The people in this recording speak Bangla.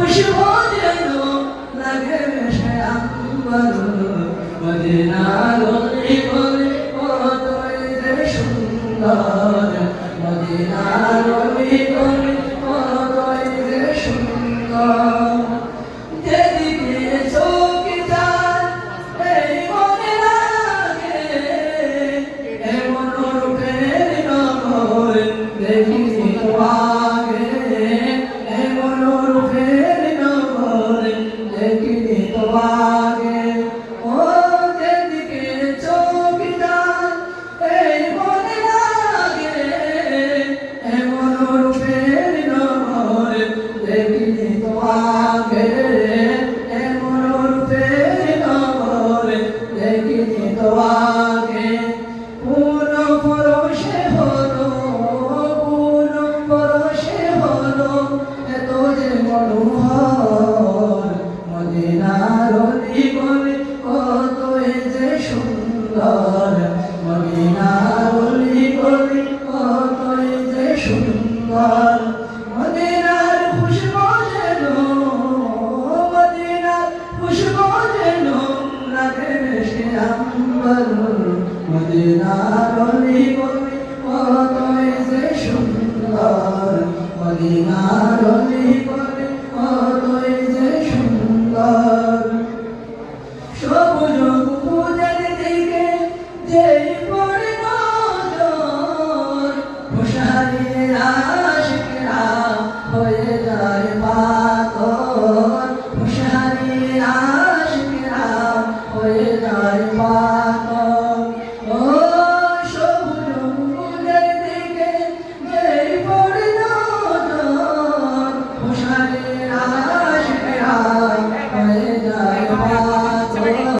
খুশবু যেন লাগে সে আম্বর মদিনার অলি গলি কতই যে সুন্দর মদিনার অলি গলি কতই যে সুন্দর যেদিকে চোখ সুন্দর মদিনা বলি কতই যে সুন্দর মদিনার খুশবু যেন মদিনার খুশবু যেন লাগে সে আম্বর মদিনার বলি গলি আশিকরা হয়ে যায়।